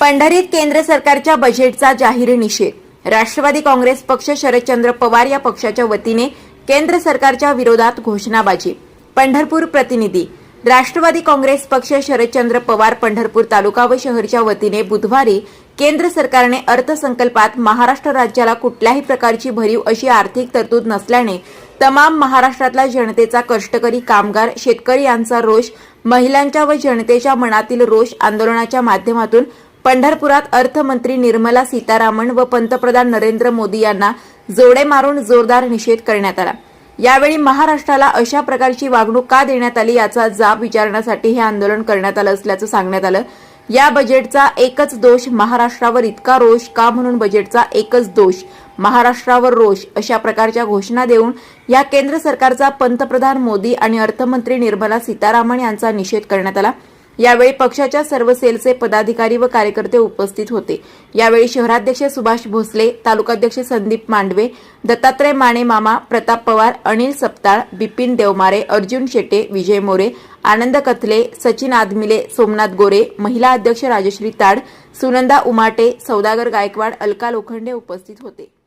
पंढरीत केंद्र सरकारच्या बजेटचा जाहीर निषेध. राष्ट्रवादी काँग्रेस पक्ष शरदचंद्र पवार या पक्षाच्या वतीने केंद्र सरकारच्या विरोधात घोषणाबाजी. पंढरपूर प्रतिनिधी. राष्ट्रवादी काँग्रेस पक्ष शरदचंद्र पवार पंढरपूर तालुका व शहरच्या वतीने बुधवारी केंद्र सरकारने अर्थसंकल्पात महाराष्ट्र राज्याला कुठल्याही प्रकारची भरीव अशी आर्थिक तरतूद नसल्याने तमाम महाराष्ट्रातल्या जनतेचा कष्टकरी कामगार शेतकरी यांचा रोष महिलांच्या व जनतेच्या मनातील रोष आंदोलनाच्या माध्यमातून पंढरपुरात अर्थमंत्री निर्मला सीतारामन व पंतप्रधान नरेंद्र मोदी यांना जोडे मारून जोरदार निषेध करण्यात आला. यावेळी महाराष्ट्राला अशा प्रकारची वागणूक का देण्यात आली याचा जाब विचारण्यासाठी हे आंदोलन करण्यात आलं असल्याचं सांगण्यात आलं. या बजेटचा एकच दोष महाराष्ट्रावर इतका रोष का म्हणून बजेटचा एकच दोष महाराष्ट्रावर रोष अशा प्रकारच्या घोषणा देऊन या केंद्र सरकारचा पंतप्रधान मोदी आणि अर्थमंत्री निर्मला सीतारामन यांचा निषेध करण्यात आला. यावेळी पक्षाच्या सर्व सेलचे पदाधिकारी व कार्यकर्ते उपस्थित होते. यावेळी शहराध्यक्ष सुभाष भोसले तालुकाध्यक्ष संदीप मांडवे दत्तात्रय माने मामा प्रताप पवार अनिल सपताळ बिपिन देवमारे अर्जुन शेटे विजय मोरे आनंद कथले सचिन आदमिले सोमनाथ गोरे महिला अध्यक्ष राजश्री ताड सुनंदा उमाटे सौदागर गायकवाड अलका लोखंडे उपस्थित होते.